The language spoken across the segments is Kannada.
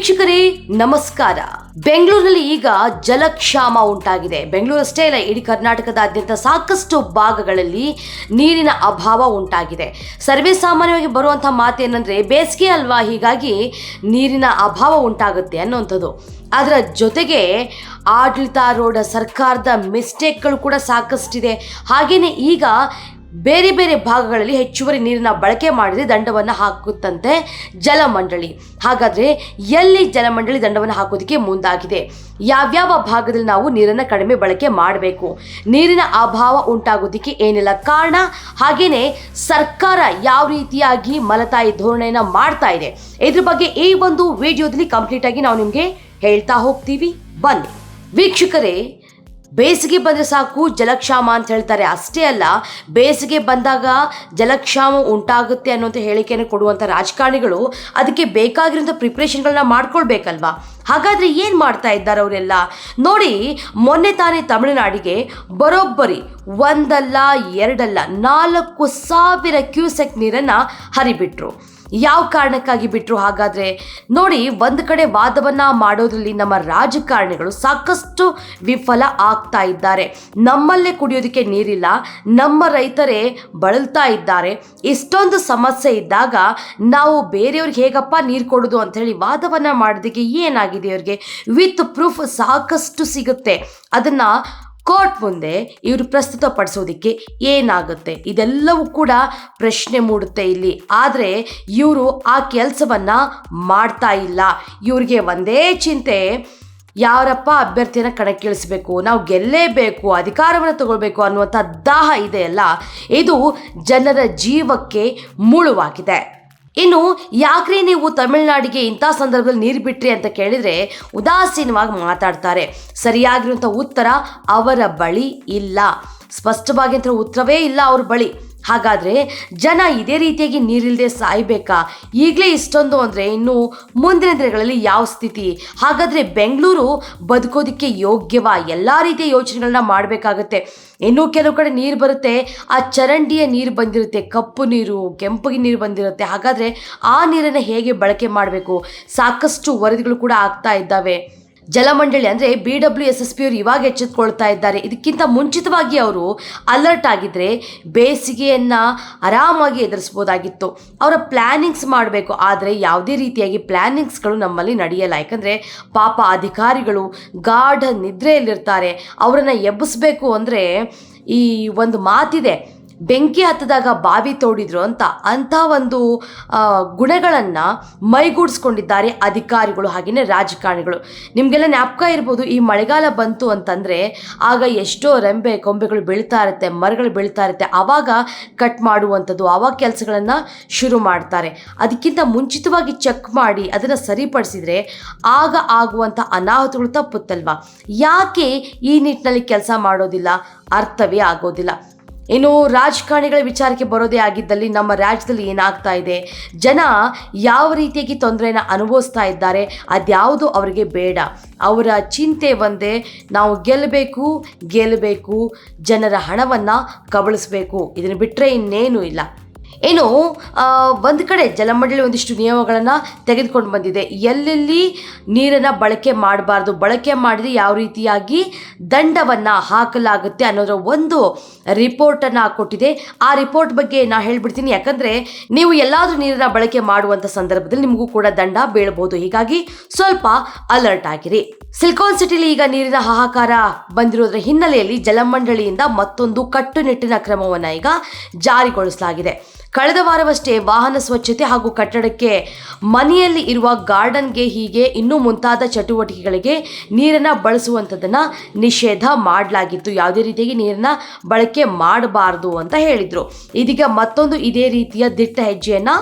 ವೀಕ್ಷಕರೇ, ನಮಸ್ಕಾರ. ಬೆಂಗಳೂರಿನಲ್ಲಿ ಈಗ ಜಲಕ್ಷಾಮ ಉಂಟಾಗಿದೆ. ಬೆಂಗಳೂರು ಅಷ್ಟೇ ಇಲ್ಲ ಇಡೀ ಕರ್ನಾಟಕದಾದ್ಯಂತ ಸಾಕಷ್ಟು ಭಾಗಗಳಲ್ಲಿ ನೀರಿನ ಅಭಾವ ಉಂಟಾಗಿದೆ. ಸರ್ವೇ ಸಾಮಾನ್ಯವಾಗಿ ಬರುವಂಥ ಮಾತೇನೆಂದರೆ, ಬೇಸಿಗೆ ಅಲ್ವಾ, ಹೀಗಾಗಿ ನೀರಿನ ಅಭಾವ ಉಂಟಾಗುತ್ತೆ ಅನ್ನುವಂಥದ್ದು. ಅದರ ಜೊತೆಗೆ ಆಡಳಿತಾರೂಢ ಸರ್ಕಾರದ ಮಿಸ್ಟೇಕ್ಗಳು ಕೂಡ ಸಾಕಷ್ಟಿದೆ. ಹಾಗೆಯೇ ಈಗ ಬೇರೆ ಬೇರೆ ಭಾಗಗಳಲ್ಲಿ ಹೆಚ್ಚುವರಿ ನೀರಿನ ಬಳಕೆ ಮಾಡಿದರೆ ದಂಡವನ್ನು ಹಾಕುತ್ತಂತೆ ಜಲಮಂಡಳಿ. ಹಾಗಾದರೆ ಎಲ್ಲಿ ಜಲಮಂಡಳಿ ದಂಡವನ್ನು ಹಾಕೋದಕ್ಕೆ ಮುಂದಾಗಿದೆ? ಯಾವ್ಯಾವ ಭಾಗದಲ್ಲಿ ನಾವು ನೀರನ್ನು ಕಡಿಮೆ ಬಳಕೆ ಮಾಡಬೇಕು? ನೀರಿನ ಅಭಾವ ಉಂಟಾಗೋದಕ್ಕೆ ಏನೆಲ್ಲ ಕಾರಣ? ಹಾಗೆಯೇ ಸರ್ಕಾರ ಯಾವ ರೀತಿಯಾಗಿ ಮಲತಾಯಿ ಧೋರಣೆಯನ್ನು ಮಾಡ್ತಾ ಇದೆ? ಇದ್ರ ಬಗ್ಗೆ ಈ ಒಂದು ವಿಡಿಯೋದಲ್ಲಿ ಕಂಪ್ಲೀಟಾಗಿ ನಾವು ನಿಮಗೆ ಹೇಳ್ತಾ ಹೋಗ್ತೀವಿ. ಬನ್ನಿ. ವೀಕ್ಷಕರೇ ಬೇಸಿಗೆ ಬಂದರೆ ಸಾಕು, ಜಲಕ್ಷಾಮ ಅಂತ ಹೇಳ್ತಾರೆ. ಅಷ್ಟೇ ಅಲ್ಲ, ಬೇಸಿಗೆ ಬಂದಾಗ ಜಲಕ್ಷಾಮ ಉಂಟಾಗುತ್ತೆ ಅನ್ನೋಂಥ ಹೇಳಿಕೆಯನ್ನು ಕೊಡುವಂಥ ರಾಜಕಾರಣಿಗಳು ಅದಕ್ಕೆ ಬೇಕಾಗಿರೋಂಥ ಪ್ರಿಪ್ರೇಷನ್ಗಳನ್ನ ಮಾಡ್ಕೊಳ್ಬೇಕಲ್ವಾ? ಹಾಗಾದರೆ ಏನು ಮಾಡ್ತಾ ಇದ್ದಾರೆ ಅವರೆಲ್ಲ? ನೋಡಿ, ಮೊನ್ನೆ ತಾನೇ ತಮಿಳುನಾಡಿಗೆ ಬರೋಬ್ಬರಿ ಒಂದಲ್ಲ, ಎರಡಲ್ಲ, ನಾಲ್ಕು ಸಾವಿರ ಕ್ಯೂಸೆಕ್ ನೀರನ್ನು ಹರಿಬಿಟ್ರು. ಯಾವ ಕಾರಣಕ್ಕಾಗಿ ಬಿಟ್ಟರು ಹಾಗಾದರೆ? ನೋಡಿ, ಒಂದು ಕಡೆ ವಾದವನ್ನು ಮಾಡೋದ್ರಲ್ಲಿ ನಮ್ಮ ರಾಜಕಾರಣಿಗಳು ಸಾಕಷ್ಟು ವಿಫಲ ಆಗ್ತಾ ಇದ್ದಾರೆ. ನಮ್ಮಲ್ಲೇ ಕುಡಿಯೋದಕ್ಕೆ ನೀರಿಲ್ಲ, ನಮ್ಮ ರೈತರೇ ಬಳಲ್ತಾ ಇದ್ದಾರೆ. ಇಷ್ಟೊಂದು ಸಮಸ್ಯೆ ಇದ್ದಾಗ ನಾವು ಬೇರೆಯವ್ರಿಗೆ ಹೇಗಪ್ಪ ನೀರು ಕೊಡೋದು ಅಂಥೇಳಿ ವಾದವನ್ನು ಮಾಡೋದಕ್ಕೆ ಏನಾಗಿದೆ ಅವ್ರಿಗೆ? ವಿತ್ ಪ್ರೂಫ್ ಸಾಕಷ್ಟು ಸಿಗುತ್ತೆ. ಅದನ್ನು ಕೋರ್ಟ್ ಮುಂದೆ ಇವರು ಪ್ರಸ್ತುತಪಡಿಸೋದಕ್ಕೆ ಏನಾಗುತ್ತೆ? ಇದೆಲ್ಲವೂ ಕೂಡ ಪ್ರಶ್ನೆ ಮೂಡುತ್ತೆ ಇಲ್ಲಿ. ಆದರೆ ಇವರು ಆ ಕೆಲಸವನ್ನು ಮಾಡ್ತಾ ಇಲ್ಲ. ಇವ್ರಿಗೆ ಒಂದೇ ಚಿಂತೆ, ಯಾರಪ್ಪ ಅಭ್ಯರ್ಥಿಯನ್ನು ಕಣಕ್ಕಿಳಿಸಬೇಕು? ನಾವು ಗೆಲ್ಲೇಬೇಕು, ಅಧಿಕಾರವನ್ನು ತಗೊಳ್ಬೇಕು ಅನ್ನುವಂಥ ದಾಹ ಇದೆಯಲ್ಲ ಇದು ಜನರ ಜೀವಕ್ಕೆ ಮುಳುವಾಗಿದೆ. ಇನ್ನು, ಯಾಕ್ರಿ ನೀವು ತಮಿಳುನಾಡಿಗೆ ಇಂಥ ಸಂದರ್ಭದಲ್ಲಿ ನೀರು ಬಿಟ್ರಿ ಅಂತ ಕೇಳಿದರೆ ಉದಾಸೀನವಾಗಿ ಮಾತಾಡ್ತಾರೆ. ಸರಿಯಾಗಿರುವಂಥ ಉತ್ತರ ಅವರ ಬಳಿ ಇಲ್ಲ. ಸ್ಪಷ್ಟವಾಗಿ ಉತ್ತರವೇ ಇಲ್ಲ ಅವ್ರ ಬಳಿ. ಹಾಗಾದರೆ ಜನ ಇದೇ ರೀತಿಯಾಗಿ ನೀರಿಲ್ಲದೆ ಸಾಯ್ಬೇಕಾ? ಈಗಲೇ ಇಷ್ಟೊಂದು ಅಂದರೆ ಇನ್ನು ಮುಂದಿನ ದಿನಗಳಲ್ಲಿ ಯಾವ ಸ್ಥಿತಿ? ಹಾಗಾದರೆ ಬೆಂಗಳೂರು ಬದುಕೋದಕ್ಕೆ ಯೋಗ್ಯವಾ? ಎಲ್ಲ ರೀತಿಯ ಯೋಚನೆಗಳನ್ನ ಮಾಡಬೇಕಾಗತ್ತೆ. ಇನ್ನೂ ಕೆಲವು ಕಡೆ ನೀರು ಬರುತ್ತೆ, ಆ ಚರಂಡಿಯ ನೀರು ಬಂದಿರುತ್ತೆ, ಕಪ್ಪು ನೀರು, ಕೆಂಪಗೆ ನೀರು ಬಂದಿರುತ್ತೆ. ಹಾಗಾದರೆ ಆ ನೀರನ್ನು ಹೇಗೆ ಬಳಕೆ ಮಾಡಬೇಕು? ಸಾಕಷ್ಟು ವರದಿಗಳು ಕೂಡ ಆಗ್ತಾ ಇದ್ದಾವೆ. ಜಲಮಂಡಳಿ ಅಂದರೆ B W S S P ಅವರು ಇವಾಗ ಎಚ್ಚೆತ್ಕೊಳ್ತಾ ಇದ್ದಾರೆ. ಇದಕ್ಕಿಂತ ಮುಂಚಿತವಾಗಿ ಅವರು ಅಲರ್ಟ್ ಆಗಿದ್ದರೆ ಬೇಸಿಗೆಯನ್ನು ಆರಾಮಾಗಿ ಎದುರಿಸ್ಬೋದಾಗಿತ್ತು. ಅವರ ಪ್ಲ್ಯಾನಿಂಗ್ಸ್ ಮಾಡಬೇಕು. ಆದರೆ ಯಾವುದೇ ರೀತಿಯಾಗಿ ಪ್ಲ್ಯಾನಿಂಗ್ಸ್ಗಳು ನಮ್ಮಲ್ಲಿ ನಡೆಯಲ್ಲ. ಯಾಕಂದರೆ ಪಾಪ ಅಧಿಕಾರಿಗಳು ಗಾಢ ನಿದ್ರೆಯಲ್ಲಿರ್ತಾರೆ. ಅವರನ್ನು ಎಬ್ಬಿಸ್ಬೇಕು ಅಂದರೆ ಈ ಒಂದು ಮಾತಿದೆ. ಬೆಂಕಿ ಹತ್ತದಾಗ ಬಾವಿ ತೋಡಿದ್ರು ಅಂತ ಅಂಥ ಒಂದು ಗುಣಗಳನ್ನು ಮೈಗೂಡಿಸ್ಕೊಂಡಿದ್ದಾರೆ ಅಧಿಕಾರಿಗಳು ಹಾಗೆಯೇ ರಾಜಕಾರಣಿಗಳು. ನಿಮಗೆಲ್ಲ ಜ್ಞಾಪಕ ಇರ್ಬೋದು ಈ ಮಳೆಗಾಲ ಬಂತು ಅಂತಂದರೆ ಆಗ ಎಷ್ಟೋ ರೆಂಬೆ ಕೊಂಬೆಗಳು ಬೀಳ್ತಾ ಇರುತ್ತೆ, ಮರಗಳು ಬೀಳ್ತಾ ಇರುತ್ತೆ ಆವಾಗ ಕಟ್ ಮಾಡುವಂಥದ್ದು ಆವಾಗ ಕೆಲಸಗಳನ್ನು ಶುರು ಮಾಡ್ತಾರೆ. ಅದಕ್ಕಿಂತ ಮುಂಚಿತವಾಗಿ ಚೆಕ್ ಮಾಡಿ ಅದನ್ನು ಸರಿಪಡಿಸಿದರೆ ಆಗ ಆಗುವಂಥ ಅನಾಹುತಗಳು ತಪ್ಪುತ್ತಲ್ವ? ಯಾಕೆ ಈ ನಿಟ್ಟಿನಲ್ಲಿ ಕೆಲಸ ಮಾಡೋದಿಲ್ಲ? ಅರ್ಥವೇ ಆಗೋದಿಲ್ಲ. ಇನ್ನು ರಾಜಕಾರಣಿಗಳ ವಿಚಾರಕ್ಕೆ ಬರೋದೇ ಆಗಿದ್ದಲ್ಲಿ ನಮ್ಮ ರಾಜ್ಯದಲ್ಲಿ ಏನಾಗ್ತಾ ಇದೆ? ಜನ ಯಾವ ರೀತಿಯಾಗಿ ತೊಂದರೆನ ಅನುಭವಿಸ್ತಾ ಇದ್ದಾರೆ? ಅದ್ಯಾವುದು ಅವರಿಗೆ ಬೇಡ. ಅವರ ಚಿಂತೆ ಒಂದೇ, ನಾವು ಗೆಲ್ಲಬೇಕು ಗೆಲ್ಲಬೇಕು ಜನರ ಹಣವನ್ನು ಕಬಳಿಸಬೇಕು. ಇದನ್ನು ಬಿಟ್ಟರೆ ಇನ್ನೇನೂ ಇಲ್ಲ. ಏನು ಒಂದು ಕಡೆ ಜಲಮಂಡಳಿ ಒಂದಿಷ್ಟು ನಿಯಮಗಳನ್ನು ತೆಗೆದುಕೊಂಡು ಬಂದಿದೆ. ಎಲ್ಲೆಲ್ಲಿ ನೀರನ್ನು ಬಳಕೆ ಮಾಡಬಾರ್ದು, ಬಳಕೆ ಮಾಡಿದರೆ ಯಾವ ರೀತಿಯಾಗಿ ದಂಡವನ್ನು ಹಾಕಲಾಗುತ್ತೆ ಅನ್ನೋದರ ಒಂದು ರಿಪೋರ್ಟನ್ನು ಕೊಟ್ಟಿದೆ. ಆ ರಿಪೋರ್ಟ್ ಬಗ್ಗೆ ನಾ ಹೇಳಿಬಿಡ್ತೀನಿ. ಯಾಕಂದರೆ, ನೀವು ಎಲ್ಲಾದರೂ ನೀರನ್ನು ಬಳಕೆ ಮಾಡುವಂಥ ಸಂದರ್ಭದಲ್ಲಿ ನಿಮಗೂ ಕೂಡ ದಂಡ ಬೀಳಬಹುದು. ಹೀಗಾಗಿ ಸ್ವಲ್ಪ ಅಲರ್ಟ್ ಆಗಿರಿ. ಸಿಲಿಕಾನ್ ಸಿಟಿಲಿ ಈಗ ನೀರಿನ ಹಾಹಾಕಾರ ಬಂದಿರೋದ್ರ ಹಿನ್ನೆಲೆಯಲ್ಲಿ ಜಲಮಂಡಳಿಯಿಂದ ಮತ್ತೊಂದು ಕಟ್ಟುನಿಟ್ಟಿನ ಕ್ರಮವನ್ನು ಈಗ ಜಾರಿಗೊಳಿಸಲಾಗಿದೆ. ಕಳೆದ ವಾರವಷ್ಟೇ ವಾಹನ ಸ್ವಚ್ಛತೆ ಹಾಗೂ ಕಟ್ಟಡಕ್ಕೆ ಮನೆಯಲ್ಲಿ ಇರುವ ಗಾರ್ಡನ್ಗೆ ಹೀಗೆ ಇನ್ನೂ ಮುಂತಾದ ಚಟುವಟಿಕೆಗಳಿಗೆ ನೀರನ್ನು ಬಳಸುವಂಥದ್ದನ್ನು ನಿಷೇಧ ಮಾಡಲಾಗಿತ್ತು. ಯಾವುದೇ ರೀತಿಯಾಗಿ ನೀರನ್ನು ಬಳಕೆ ಮಾಡಬಾರ್ದು ಅಂತ ಹೇಳಿದರು. ಇದೀಗ ಮತ್ತೊಂದು ಇದೇ ರೀತಿಯ ದಿಟ್ಟ ಹೆಜ್ಜೆಯನ್ನು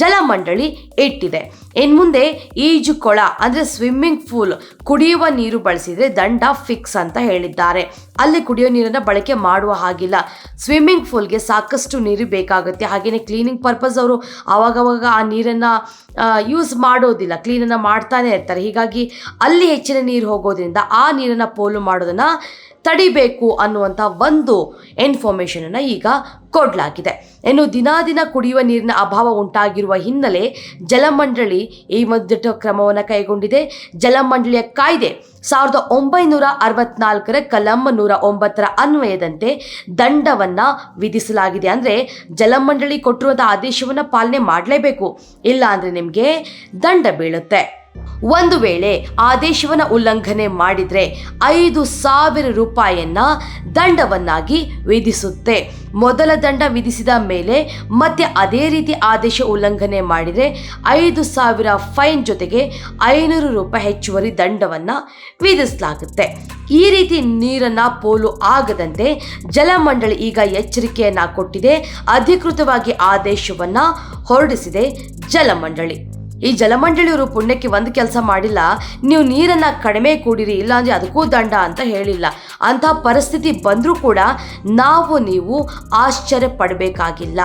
ಜಲಮಂಡಳಿ ಇಟ್ಟಿದೆ. ಇನ್ನು ಮುಂದೆ ಈಜು ಕೊಳ ಅಂದರೆ ಸ್ವಿಮ್ಮಿಂಗ್ ಪೂಲ್ ಕುಡಿಯುವ ನೀರು ಬಳಸಿದರೆ ದಂಡ ಫಿಕ್ಸ್ ಅಂತ ಹೇಳಿದ್ದಾರೆ. ಅಲ್ಲಿ ಕುಡಿಯೋ ನೀರನ್ನು ಬಳಕೆ ಮಾಡುವ ಹಾಗಿಲ್ಲ. ಸ್ವಿಮ್ಮಿಂಗ್ ಪೂಲ್ಗೆ ಸಾಕಷ್ಟು ನೀರು ಬೇಕಾಗುತ್ತೆ. ಕ್ಲೀನಿಂಗ್ ಪರ್ಪಸ್ ಅವರು ಆವಾಗವಾಗ ಆ ನೀರನ್ನು ಯೂಸ್ ಮಾಡೋದಿಲ್ಲ. ಕ್ಲೀನನ್ನು ಮಾಡ್ತಾನೆ ಇರ್ತಾರೆ. ಹೀಗಾಗಿ ಅಲ್ಲಿ ಹೆಚ್ಚಿನ ನೀರು ಹೋಗೋದ್ರಿಂದ ಆ ನೀರನ್ನು ಪೋಲು ಮಾಡೋದನ್ನು ತಡಿಬೇಕು ಅನ್ನುವಂಥ ಒಂದು ಇನ್ಫಾರ್ಮೇಷನನ್ನು ಈಗ ಕೊಡಲಾಗಿದೆ. ಇನ್ನು ದಿನಾ ದಿನ ಕುಡಿಯುವ ನೀರಿನ ಅಭಾವ ಉಂಟಾಗಿರುವ ಹಿನ್ನೆಲೆ ಜಲಮಂಡಳಿ ಈ ಮೊದಲ ಕ್ರಮವನ್ನು ಕೈಗೊಂಡಿದೆ. ಜಲಮಂಡಳಿಯ ಕಾಯ್ದೆ ಸಾವಿರದ ಒಂಬೈನೂರ ಅರವತ್ನಾಲ್ಕರ ಕಲಂ ನೂರ ಒಂಬತ್ತರ ಅನ್ವಯದಂತೆ ದಂಡವನ್ನು ವಿಧಿಸಲಾಗಿದೆ. ಅಂದರೆ ಜಲಮಂಡಳಿ ಕೊಟ್ಟಿರುವಂಥ ಆದೇಶವನ್ನು ಪಾಲನೆ ಮಾಡಲೇಬೇಕು. ಇಲ್ಲ ಅಂದರೆ ನಿಮಗೆ ದಂಡ ಬೀಳುತ್ತೆ. ಒಂದು ವೇಳೆ ಆದೇಶವನ್ನು ಉಲ್ಲಂಘನೆ ಮಾಡಿದರೆ ಐದು ಸಾವಿರ ರೂಪಾಯಿಯನ್ನ ದಂಡವನ್ನಾಗಿ ವಿಧಿಸುತ್ತೆ. ಮೊದಲ ದಂಡ ವಿಧಿಸಿದ ಮೇಲೆ ಮತ್ತೆ ಅದೇ ರೀತಿ ಆದೇಶ ಉಲ್ಲಂಘನೆ ಮಾಡಿದರೆ ಐದು ಸಾವಿರ ಫೈನ್ ಜೊತೆಗೆ ಐನೂರು ರೂಪಾಯಿ ಹೆಚ್ಚುವರಿ ದಂಡವನ್ನು ವಿಧಿಸಲಾಗುತ್ತೆ. ಈ ರೀತಿ ನೀರನ್ನ ಪೋಲು ಆಗದಂತೆ ಜಲಮಂಡಳಿ ಈಗ ಎಚ್ಚರಿಕೆಯನ್ನ ಕೊಟ್ಟಿದೆ. ಅಧಿಕೃತವಾಗಿ ಆದೇಶವನ್ನ ಹೊರಡಿಸಿದೆ ಜಲಮಂಡಳಿ. ಈ ಜಲಮಂಡಳಿಯವರು ಪುಣ್ಯಕ್ಕೆ ಒಂದು ಕೆಲಸ ಮಾಡಿಲ್ಲ, ನೀವು ನೀರನ್ನು ಕಡಿಮೆ ಕೂಡಿರಿ, ಇಲ್ಲಾಂದರೆ ಅದಕ್ಕೂ ದಂಡ ಅಂತ ಹೇಳಿಲ್ಲ. ಅಂಥ ಪರಿಸ್ಥಿತಿ ಬಂದರೂ ಕೂಡ ನಾವು ನೀವು ಆಶ್ಚರ್ಯ ಪಡಬೇಕಾಗಿಲ್ಲ